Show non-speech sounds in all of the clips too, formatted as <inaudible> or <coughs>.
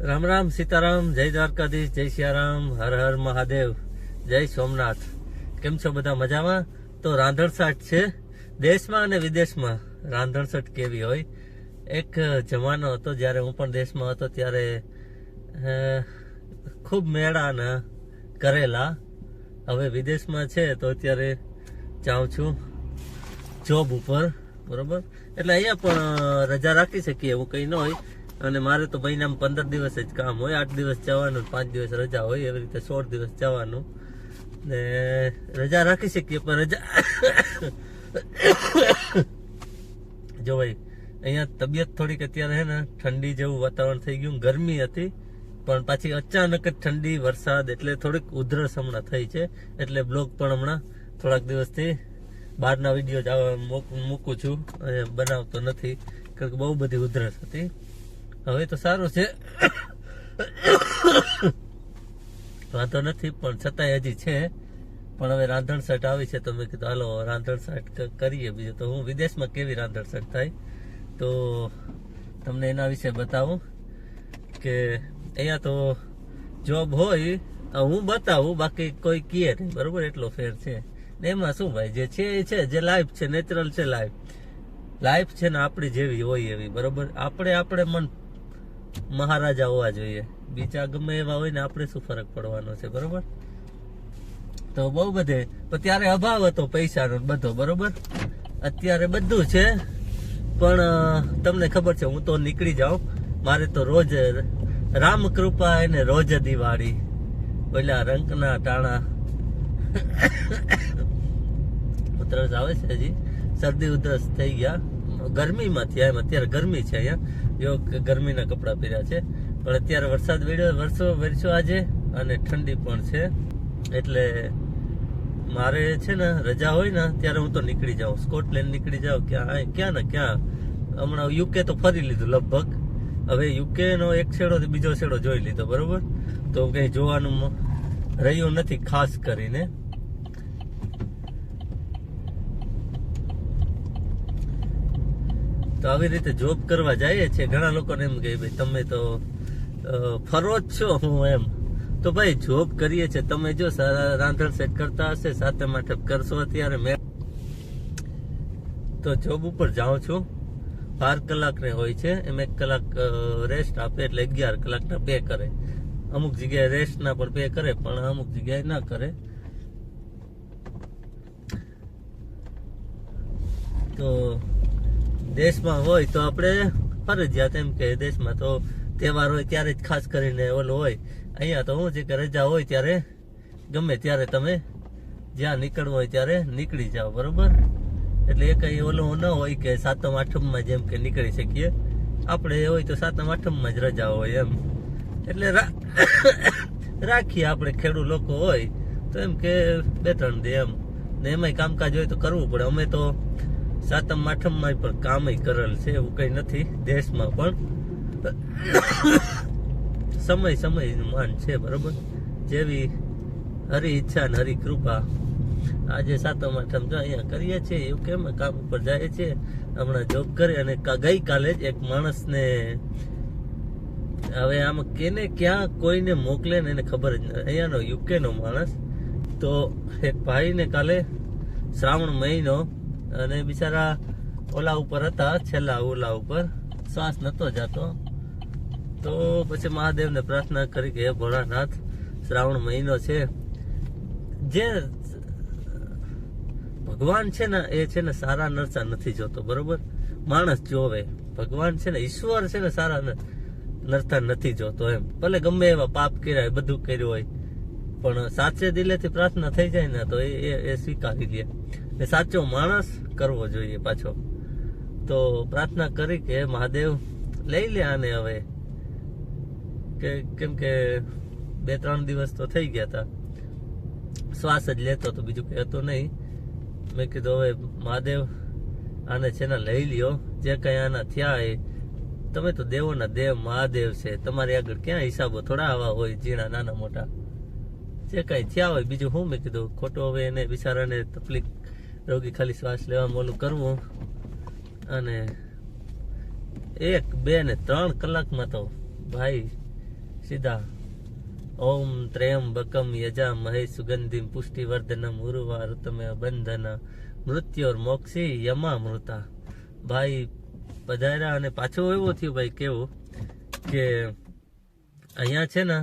રામ રામ સીતારામ, જય દ્વારકાધીશ, જય સિયારામ, હર હર મહાદેવ, જય સોમનાથ. કેમ છો બધા મજામાં? તો રાંધણસાટ છે. દેશમાં અને વિદેશમાં રાંધણસટ કેવી હોય? એક જમાનો હતો જ્યારે હું પણ દેશમાં હતો ત્યારે ખૂબ મેળાના કરેલા. હવે વિદેશમાં છે તો અત્યારે જાઉં છું જોબ ઉપર, બરોબર? એટલે અહીંયા પણ રજા રાખી શકીએ એવું કંઈ ન હોય. અને મારે તો મહિનામાં પંદર દિવસ જ કામ હોય. આઠ દિવસ જવાનું, પાંચ દિવસ રજા હોય, એવી રીતે સોળ દિવસ જવાનું. ને રજા રાખી શકીએ, પણ રજા <coughs> જો ભાઈ, અહીંયા તબિયત થોડીક અત્યારે હે ને ઠંડી જેવું વાતાવરણ થઈ ગયું, ગરમી હતી, પણ પાછી અચાનક જ ઠંડી, વરસાદ એટલે થોડીક ઉધરસ હમણાં થઈ છે. એટલે બ્લોગ પણ હમણાં થોડાક દિવસથી બહારના વીડિયો જ મૂકું છું. અને બનાવતો નથી, કારણ કે બહુ બધી ઉધરસ હતી. હવે તો સારું છે. વાંધો નથી, પણ છતાંય હજી છે. પણ હવે રાંધણ શર્ટ આવી છે તો મેં કીધું, હાલો, રાંધણ શર્ટ કરીએ બીજું. તો હું વિદેશમાં કેવી રાંધણ શર્ટ થાય? તો તમને એના વિશે બતાવું કે અહીંયા તો જોબ હોય હું બતાવું, બાકી કોઈ કીએ નહીં, બરોબર? એટલો ફેર છે. એમાં શું ભાઈ, જે છે એ છે, જે લાઈફ છે નેચરલ છે લાઈફ લાઈફ છે ને આપણી જેવી હોય એવી, બરોબર? આપણે આપણે મન મહારાજા હોવા જોઈએ. બીજા ગમે એવા હોય ને આપણે શું ફરક પડવાનો છે, બરોબર? તો બહુ બધે. પણ ત્યારે અભાવ હતો પૈસાનો બધો, બરોબર? અત્યારે બધું છે. પણ તમને ખબર છે, હું તો નીકળી જાઉં. મારે તો રોજ રામ કૃપા એને રોજ દિવાળી. પેલા રંકના ટાણા. ઉધરસ આવે છે હજી. શરદી ઉધરસ થઈ ગયા. ગરમીમાં થયા એમ. અત્યારે ગરમી છે અહીંયા. જો ગરમીના કપડાં પહેર્યા છે. પણ અત્યારે વરસાદ વેડ્યો વરસો વરસ્યો આજે અને ઠંડી પણ છે. એટલે મારે છે ને રજા હોય ને ત્યારે હું તો નીકળી જાઉં. સ્કોટલેન્ડ નીકળી જાઉં. ક્યાં ક્યાં ને ક્યાં? હમણાં યુકે તો ફરી લીધું લગભગ. હવે યુકે નો એક છેડો બીજો છેડો જોઈ લીધો, બરોબર? તો કઈ જોવાનું રહ્યું નથી ખાસ કરીને. તો આવી રીતે જોબ કરવા જઈએ છીએ ઘણા લોકોને એમ કહે ભાઈ, તમે તો ફરો જ છો. હું એમ. તો ભાઈ જોબ કરીએ છીએ તમે જો રાંધણ સેટ કરતા હશે, સાથે માટે કરશો અત્યારે મેં. તો જોબ ઉપર જાઉં છું. બાર કલાકને હોય છે. એમ એક કલાક રેસ્ટ આપે એટલે અગિયાર કલાકના પે કરે. અમુક જગ્યાએ રેસ્ટના પણ પે કરે, પણ અમુક જગ્યાએ ના કરે. તો દેશમાં હોય તો આપણે ફરજિયાત એમ કે દેશમાં તો તહેવાર હોય ત્યારે જ ખાસ કરીને ઓલું હોય. અહીંયા તો શું છે કે રજા હોય ત્યારે ગમે ત્યારે તમે જ્યાં નીકળવું હોય ત્યારે નીકળી જાઓ, બરોબર? એટલે એ કઈ ઓલું ન હોય કે સાતમ આઠમમાં જેમ કે નીકળી શકીએ. આપણે હોય તો સાતમ આઠમમાં જ રજા હોય એમ. એટલે <coughs> રાખીએ આપણે ખેડૂત લોકો હોય તો એમ કે બે ત્રણ દે એમ. ને એમાંય કામકાજ હોય તો કરવું પડે. અમે તો સાતમ, આઠમમાં પણ કામ કરેલ છે, એવું કઈ નથી દેશમાં પણ. સમય સમય માન છે, બરોબર? જેવી હરી ઈચ્છા ને હરી કૃપા આજે સાતમ, આઠમ જો અહીંયા કરીએ છીએ, એવું કેમ? કામ ઉપર જાય છે. હમણાં જોબ કરી અને ગઈકાલે જ એક માણસને હવે આમાં કેને ક્યાં કોઈને મોકલે ને એને ખબર જ નથી અહીંયાનો યુકેનો માણસ. તો એક ભાઈને કાલે શ્રાવણ મહિનો અને બિચારા ઓલા ઉપર હતા, છેલ્લા ઓલા ઉપર. શ્વાસ નતો જાતો. તો પછી મહાદેવને પ્રાર્થના કરી કે, હે ભોળાનાથ, શ્રાવણ મહિનો છે. જે ભગવાન છે ને, એ છે ને સારા નરસા નથી જોતો, બરોબર? માણસ જોવે. ભગવાન છે ને, ઈશ્વર છે ને સારા નરતા નથી જોતો એમ. ભલે ગમે એવા પાપ કર્યા હોય, બધું કર્યું હોય પણ સાચે દિલેથી પ્રાર્થના થઈ જાય ને તો એ એ- સ્વીકારી લે. ને સાચો માણસ કરવો જોઈએ પાછો. તો પ્રાર્થના કરી કે મહાદેવ, લઈ લે આને હવે. કે કેમ કે બે ત્રણ દિવસ તો થઈ ગયા હતા શ્વાસ જ લેતો તો બીજું કહેતો હતું નહીં. મેં કીધું હવે મહાદેવ, આને છે ને લઈ લ્યો. જે કઈ આના થયા એ તમે તો દેવોના દેવ મહાદેવ છે. તમારી આગળ ક્યાં હિસાબો? થોડા આવા હોય, ઝીણા, નાના, મોટા. જે કઈ થયા હોય, બીજું હું મેં કીધું, ખોટો હવે એને બિચારાને તકલીફ, રોગી ખાલી શ્વાસ લેવામાં ઓલું કરવું. અને એક, બે ને ત્રણ કલાકમાં તો ભાઈ સીધા ઓમ ત્રેમ બકમ યજા મહે સુગંધિમ પુષ્ટિવર્ધનમ ઉર્વારુતમે બંધન મૃત્યોર મોક્ષી યમા મૃતા ભાઈ પધાર્યા અને પાછું એવું થયું ભાઈ કેવું કે અહીંયા છે ને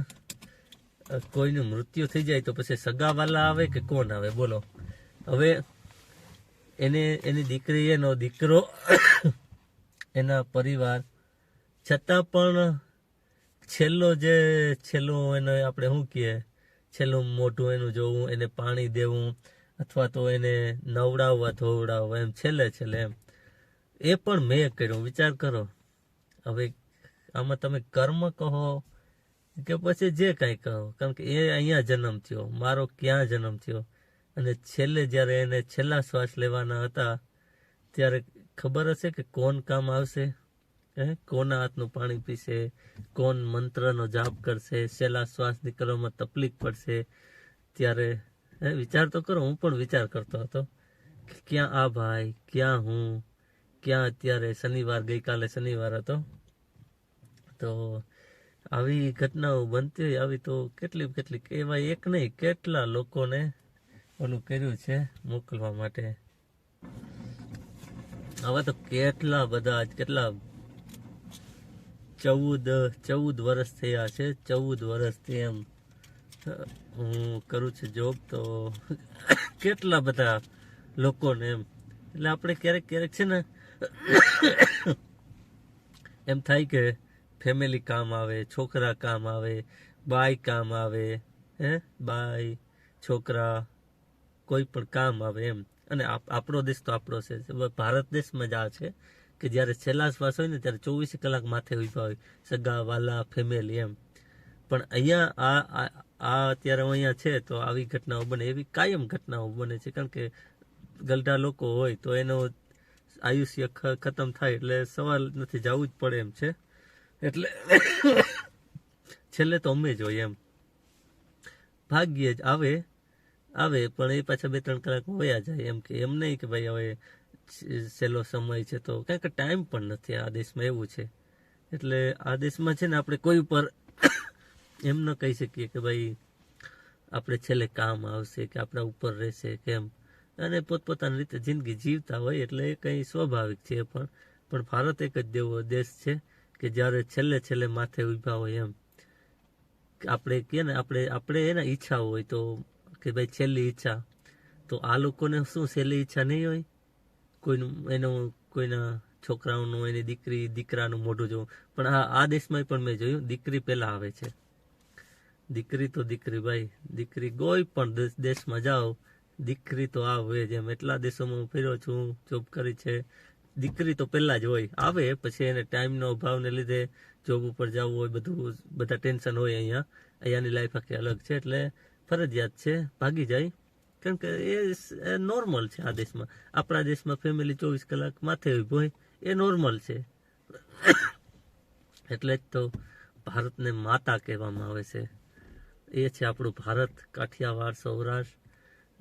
કોઈનું મૃત્યુ થઈ જાય તો પછી સગાવાલા આવે કે કોણ આવે? બોલો. હવે એને, એની દીકરી, એનો દીકરો, એના પરિવાર, છતાં પણ છેલ્લો જે, છેલ્લું એને આપણે શું કહીએ? છેલ્લું મોટું એનું જોવું, એને પાણી દેવું, અથવા તો એને નવડાવવા ધોવડાવવા, એમ છેલ્લે છેલ્લે એમ. એ પણ મેં કર્યું. વિચાર કરો. હવે આમાં તમે કર્મ કહો કે પછી જે કાંઈ કહો, કારણ કે એ અહીંયા જન્મ થયો, મારો ક્યાં જન્મ થયો? અને છેલ્લે જ્યારે એને છેલ્લા શ્વાસ લેવાના હતા, ત્યારે ખબર હશે કે કોણ કામ આવશે? હે? કોના હાથનું પાણી પીશે? કોણ મંત્રનો જાપ કરશે? છેલ્લા શ્વાસ નીકળવામાં તકલીફ પડશે? ત્યારે, હે, વિચાર તો કરો, હું પણ વિચાર કરતો હતો કે ક્યાં આ ભાઈ, ક્યાં હું, ક્યાં અત્યારે શનિવાર, ગઈકાલે શનિવાર હતો. તો આવી ઘટનાઓ બનતી હોય આવી તો કેટલી કેટલી એવા એક નહીં, કેટલા લોકોને ઓલું કર્યું છે મોકલવા માટે? આવા તો કેટલા બધા, કેટલા ચૌદ ચૌદ વર્ષ થયા છે, ચૌદ વર્ષથી એમ. હું કરું છું જોબ તો કેટલા બધા લોકોને એમ. એટલે આપણે ક્યારેક ક્યારેક છે ને, એમ થાય કે ફેમિલી કામ આવે, છોકરા કામ આવે બાય કામ આવે, હે? બાઈ, છોકરા, કોઈ પણ કામ આવે એમ. અને આપ- આપણો દેશ તો આપણો છે. ભારત દેશમાં જ આ છે કે જ્યારે છેલ્લા શ્વાસ હોય ને, ત્યારે ચોવીસ કલાક માથે ઊભા હોય. સગા, વાલા, ફેમિલી એમ. પણ અહીંયા આ- આ અત્યારે અહીંયા છે તો આવી ઘટનાઓ બને, એવી કાયમ ઘટનાઓ બને છે. કારણ કે ગલઢા લોકો હોય તો એનો આયુષ્ય ખતમ થાય એટલે સવાલ નથી, જવું જ પડે એમ છે. એટલે છેલ્લે તો અમે જ હોય એમ. ભાગ્યે જ આવે આવે, પણ એ પાછા બે ત્રણ કલાક વયા જાય એમ કે, એમ નહીં કે ભાઈ હવે છેલ્લો સમય છે તો, કારણ ટાઈમ પણ નથી આ દેશમાં, એવું છે. એટલે આ દેશમાં છે ને આપણે કોઈ ઉપર એમ ન કહી શકીએ કે ભાઈ આપણે છેલ્લે કામ આવશે કે આપણા ઉપર રહેશે કેમ અને પોતપોતાની રીતે જિંદગી જીવતા હોય એટલે એ કંઈ સ્વાભાવિક છે પણ પણ ભારત એક જ દેવો, દેશ છે. કે જ્યારે છેલ્લે છેલ્લે માથે ઊભા હોય એમ આપણે કે ને, આપણે આપણે એના ઈચ્છા હોય તો કે ભાઈ છેલ્લી ઈચ્છા, તો આ લોકોને શું છેલ્લી ઈચ્છા નહીં હોય? કોઈનું, એનું, કોઈના છોકરાઓનું, એની દીકરી, દીકરાનું મોઢું જોવું. પણ આ આ દેશમાં પણ મેં જોયું, દીકરી પહેલાં આવે છે. દીકરી તો દીકરી ભાઈ, દીકરી કોઈ પણ દેશમાં જાઓ, દીકરી તો આવે જ એમ. એટલા દેશોમાં હું ફેર્યો છું જોબ કરી છે દીકરી તો પહેલાં જ હોય. આવે, પછી એને ટાઈમનો અભાવને લીધે જોબ ઉપર જવું હોય, બધું, બધા ટેન્શન હોય અહીંયા. અહીંયાની લાઈફ આખી અલગ છે, એટલે ફરજિયાત છે, ભાગી જાય. કારણ કે એ નોર્મલ છે આ દેશમાં. આપણા દેશમાં ફેમિલી ચોવીસ કલાક માથે હોય, એ નોર્મલ છે. એટલે જ તો ભારતને માતા કહેવામાં આવે છે. એ છે આપણું ભારત, કાઠિયાવાડ, સૌરાષ્ટ્ર,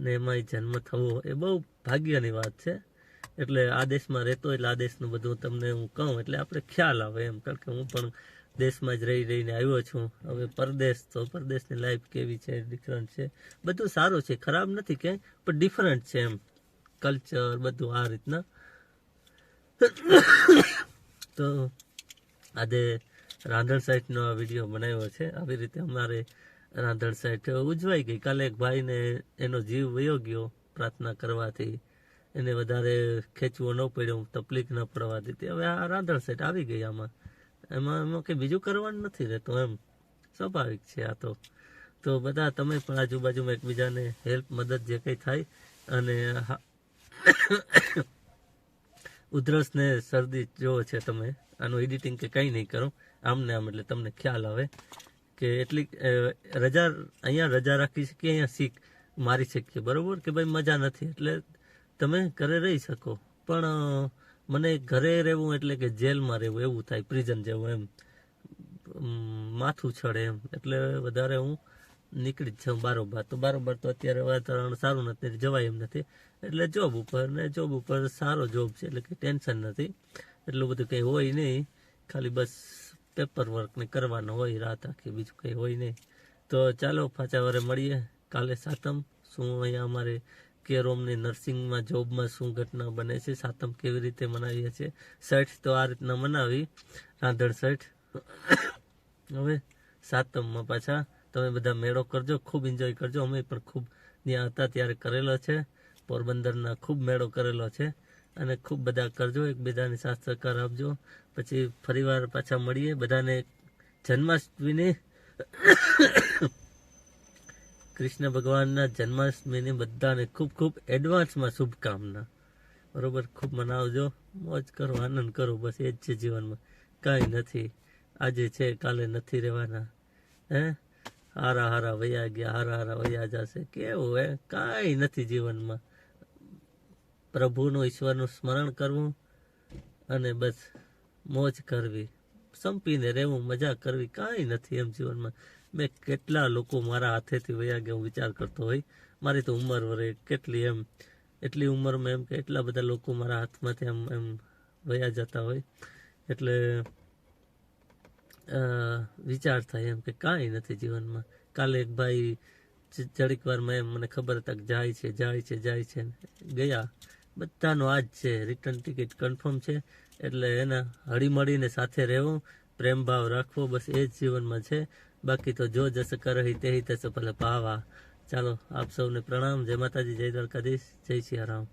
ને એમાં જન્મ થવો, એ બહુ ભાગ્યની વાત છે. એટલે આ દેશમાં રહેતો એટલે આ દેશનું બધું તમને હું કહું, એટલે આપણે ખ્યાલ આવે એમ. કારણ કે હું પણ દેશમાં જ રહી રહીને આવ્યો છું. હવે પરદેશ, તો પરદેશની લાઈફ કેવી છે? ડિફરન્ટ છે. બધું સારું છે. ખરાબ નથી કે પણ ડિફરન્ટ છે એમ. કલ્ચર બધું આ રીતના. તો આજે રાંધણ સાઈટનો આ વીડિયો બનાવ્યો છે. આવી રીતે અમારે રાંધણ સાઈટ ઉજવાઈ ગઈ. કાલે એક ભાઈને એનો જીવ વયો ગયો પ્રાર્થના કરવાથી. એને વધારે ખેંચવો ન પડ્યો તકલીફ ન પડવા દીધી હવે આ રાંધણ સેટ આવી ગઈ આમાં. એમાં એમાં કંઈ બીજું કરવાનું નથી રહેતું એમ. સ્વાભાવિક છે આ તો. તો બધા તમે પણ આજુબાજુમાં એકબીજાને હેલ્પ મદદ જે કંઈ થાય અને ઉધરસ ને શરદી જોવો છે તમે, આનું એડિટિંગ કે કંઈ નહીં કરો. આમને આમ એટલે તમને ખ્યાલ આવે કે એટલી રજા, અહીંયા રજા રાખી શકીએ, અહીંયા શીખ મારી શકીએ. બરોબર? કે ભાઈ મજા નથી. એટલે તમે ઘરે રહી શકો. પણ મને ઘરે રહેવું એટલે કે જેલમાં રહેવું, એવું થાય, પ્રિઝન જેવું એમ. માથું છડે એમ. એટલે વધારે હું નીકળી જ છું બારોબાર. તો બારોબાર તો અત્યારે વાતાવરણ સારું નથી જવાય એમ નથી. એટલે જોબ ઉપર ને જોબ ઉપર સારો જોબ છે, એટલે કે ટેન્શન નથી. એટલું બધું કંઈ હોય નહીં. ખાલી બસ પેપર વર્ક ને કરવાનું હોય, રાત આખી બીજું કંઈ હોય નહીં. તો ચાલો, પાછા વારે મળીએ કાલે સાતમ. શું અહીંયા અમારે કેરોમની નર્સિંગમાં, જોબમાં શું ઘટના બને છે, સાતમ કેવી રીતે મનાવીએ છીએ? સઠ તો આ રીતના મનાવી. રાંધણ સઠ હવે સાતમમાં પાછા તમે બધા મેળો કરજો, ખૂબ એન્જોય કરજો. અમે પણ ખૂબ ત્યાં હતા, ત્યારે કરેલો છે. પોરબંદરના ખૂબ મેળો કરેલો છે. અને ખૂબ બધા કરજો, એકબીજાને સાથ સહકાર આપજો. પછી ફરીવાર પાછા મળીએ. બધાને જન્માષ્ટમીની કૃષ્ણ ભગવાનના જન્માષ્ટમીની બધાને ખૂબ ખૂબ એડવાન્સમાં શુભકામના. બરોબર? ખૂબ મનાવજો. મોજ કરો, આનંદ કરો. બસ એ જ છે જીવનમાં. કાંઈ નથી. આજે છે, કાલે નથી રહેવાના. હે? હારા હારા વયા ગયા, હારા હારા વયા જશે. કેવું, હે? કાંઈ નથી જીવનમાં. પ્રભુનું, ઈશ્વરનું સ્મરણ કરવું અને બસ મોજ કરવી. સંપીને રહેવું, મજા કરવી. કાંઈ નથી એમ જીવનમાં. મેં કેટલા લોકો મારા હાથેથી વયા ગયા, હું વિચાર કરતો હોય. મારી તો ઉંમર વરે કેટલી એમ, એટલી ઉંમરમાં એમ કે એટલા બધા લોકો મારા હાથમાંથી એમ એમ વયા જતા હોય. એટલે વિચાર થાય એમ કે કાંઈ નથી જીવનમાં. કાલે એક ભાઈ જરીક વારમાં એમ મને ખબર હતા કે જાય છે જાય છે જાય છે ગયા. બધાનો આ જ છે રિટર્ન ટિકિટ કન્ફર્મ છે. એટલે એના હળીમળીને સાથે રહેવું, પ્રેમભાવ રાખવો, બસ એ જ જીવનમાં છે. બાકી તો જો જસ કરહી તે તસ ભલે ભાવા ચાલો, આપ સૌને પ્રણામ. જય માતાજી, જય દ્વારકાધીશ. જય સિયારામ.